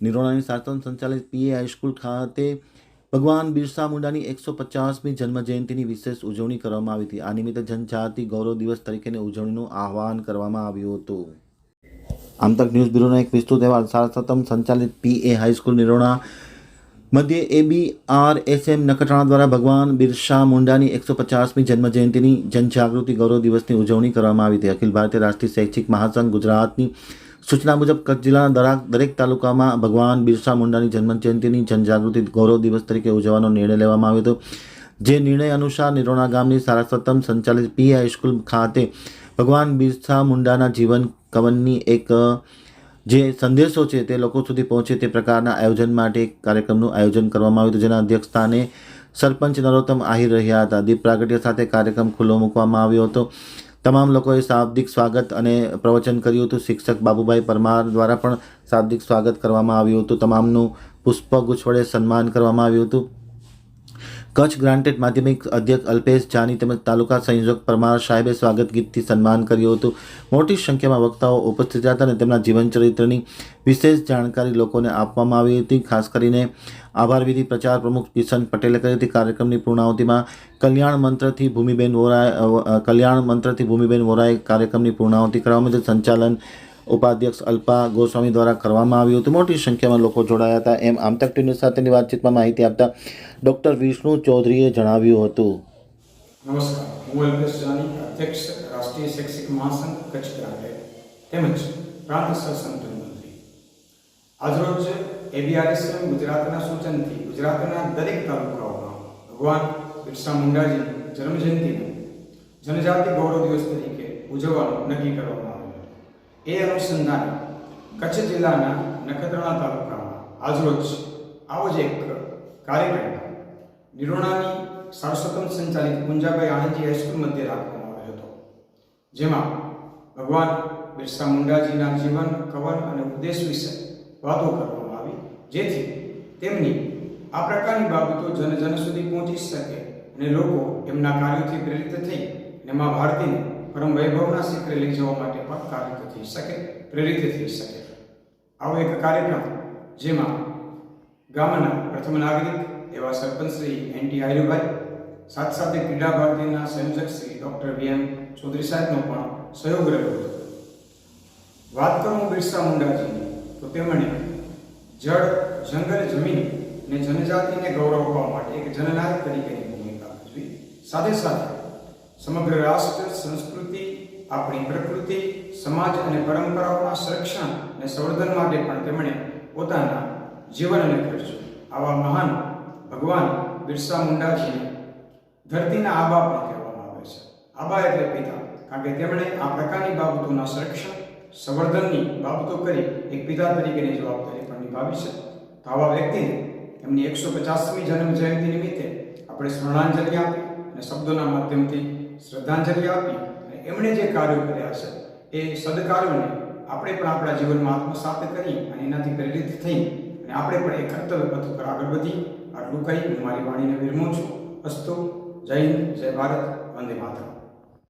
નિરોણાની શાસન સંચાલિત પીએ હાઈસ્કૂલ ખાતે ભગવાન બિરસા મુંડાની એકસો પચાસમી જન્મજયંતિની વિશેષ ઉજવણી કરવામાં આવી હતી. આ નિમિત્તે જનજાતિ ગૌરવ દિવસ તરીકેની ઉજવણીનું આહવાન કરવામાં આવ્યું હતું. આમ તક ન્યૂઝ બ્યુરોનો એક વિસ્તૃત અહેવાલ. સારસ્વતમ સંચાલિત પીએ હાઈસ્કૂલ નિરોણા મધ્ય AB R S M Nakhatrana દ્વારા ભગવાન બિરસા મુંડાની એકસો પચાસમી જન્મજયંતિની જનજાગૃતિ ગૌરવ દિવસની ઉજવણી કરવામાં આવી હતી. અખિલ ભારતીય રાષ્ટ્રીય શૈક્ષિક મહાસંઘ ગુજરાતની સૂચના મુજબ કચ્છ જિલ્લાના દરેક દરેક તાલુકામાં ભગવાન બિરસા મુંડાની જન્મજયંતિની જનજાગૃતિ ગૌરવ દિવસ તરીકે ઉજવવાનો નિર્ણય લેવામાં આવ્યો હતો. જે નિર્ણય અનુસાર નિરોણા ગામની સારસ્વતમ સંચાલિત પી હાઈસ્કૂલ ખાતે ભગવાન બિરસા મુંડાના જીવન કવનની એક, જે સંદેશો છે તે લોકો સુધી પહોંચે તે પ્રકારના આયોજન માટે એક કાર્યક્રમનું આયોજન કરવામાં આવ્યું હતું. જેના અધ્યક્ષસ્થાને સરપંચ નરોત્તમ આહિર રહ્યા હતા. દીપ પ્રાગટ્ય સાથે કાર્યક્રમ ખુલ્લો મૂકવામાં આવ્યો હતો. તમામ લોકોએ શાબ્દિક સ્વાગત અને પ્રવચન કર્યું હતું. શિક્ષક બાબુભાઈ પરમાર દ્વારા પણ શાબ્દિક સ્વાગત કરવામાં આવ્યું હતું. તમામનું પુષ્પગુચ્છ વડે સન્માન કરવામાં આવ્યું હતું. કચ્છ ગ્રાન્ટેડ માધ્યમિક અધ્યક્ષ અલ્પેશ જાની તેમજ તાલુકા સંયોજક પરમાર સાહેબે સ્વાગત ગીતથી સન્માન કર્યું હતું. મોટી સંખ્યામાં વક્તાઓ ઉપસ્થિત હતા અને તેમના જીવન ચરિત્રની વિશેષ જાણકારી લોકોને આપવામાં આવી હતી. ખાસ કરીને આભાર વિધિ પ્રચાર પ્રમુખ કિશન પટેલે કરી હતી. કાર્યક્રમની પૂર્ણાહુતિમાં કલ્યાણ મંત્રથી ભૂમિબેન વોરાએ કલ્યાણ મંત્રથી ભૂમિબેન વોરાએ કાર્યક્રમની પૂર્ણાહુતિ કરવામાં. સંચાલન ઉપાધ્યક્ષ અલ્પા ગોસ્વામી દ્વારા કરવામાં આવ્યું હતું. મોટી સંખ્યામાં લોકો જોડાયા હતા. એમ આમતક ટીવી ન્યૂઝ સાથેની વાતચીતમાં માહિતી આપતા ડૉક્ટર વિષ્ણુ ચૌધરીએ જણાવ્યું હતું. નમસ્કાર. જનજાતિ ગૌરવ દિવસ તરીકે ઉજવવાનું નક્કી કરવામાં એ અનુસંધાન કચ્છ જિલ્લાના નખત્રાણા તાલુકામાં આજરોજ આવો જ એક કાર્યક્રમ નિરોણાની સારસ્વતમ સંચાલિત કુંજાભાઈ આણંદજી હાઈસ્કૂલ મધ્યે રાખવામાં આવ્યો હતો. જેમાં ભગવાન બિરસા મુંડાજીના જીવન, કવન અને ઉપદેશ વિશે વાતો કરવામાં આવી, જેથી તેમની આ પ્રકારની બાબતો જન જન સુધી પહોંચી શકે અને લોકો એમના કાર્યોથી પ્રેરિત થઈ અને મા ભારતીને પરમ વૈભવના શિખરે લઈ જવા માટે પણ કાર્ય થઈ શકે, પ્રેરિત થઈ શકે. આવો એક કાર્યક્રમ જેમાં ગામના પ્રથમ નાગરિક એવા સરપંચ શ્રી એન ટી આર્યુભાઈ સાથે સાથે ક્રીડા ભારતીના સંયોજક Shri doctor V M Chaudhary સાહેબનો પણ સહયોગ રહ્યો હતો. વાત કરું બિરસા મુંડાજીની, તો તેમણે જળ, જંગલ, જમીન ને જનજાતિને ગૌરવ આપવા માટે એક જનનાયક તરીકેની ભૂમિકા ભજવી, સાથે સાથે સમગ્ર રાષ્ટ્ર, સંસ્કૃતિ, આપણી પ્રકૃતિ, સમાજ અને પરંપરાઓના સંરક્ષણ અને સંવર્ધન માટે પણ તેમણે પોતાના જીવનને ખર્ચ્યું આવા મહાન ભગવાન બિરસા મુંડાજીને ધરતીના આબા પણ કહેવામાં આવે છે. આબા એટલે પિતા, કારણ કે તેમણે આ પ્રકારની બાબતોના સંરક્ષણ, સંવર્ધનની બાબતો કરી એક પિતા તરીકેની જવાબદારી પણ નિભાવી છે. તો આવા વ્યક્તિને એમની એકસો પચાસમી જન્મ જયંતિ નિમિત્તે આપણે સ્મરણાંજલિ આપી અને શબ્દોના માધ્યમથી શ્રદ્ધાંજલિ આપી અને એમણે જે કાર્યો કર્યા છે, એ સદકાર્યોને આપણે પણ આપણા જીવનમાં આત્મસાત કરી અને એનાથી પ્રેરિત થઈ અને આપણે પણ એ કર્તવ્ય પથ ઉપર આગળ વધી. આટલું કહી હું મારી વાણીને વિરમું છું. અસ્તુ. જય હિન્દ, જય ભારત, વંદે માતરમ.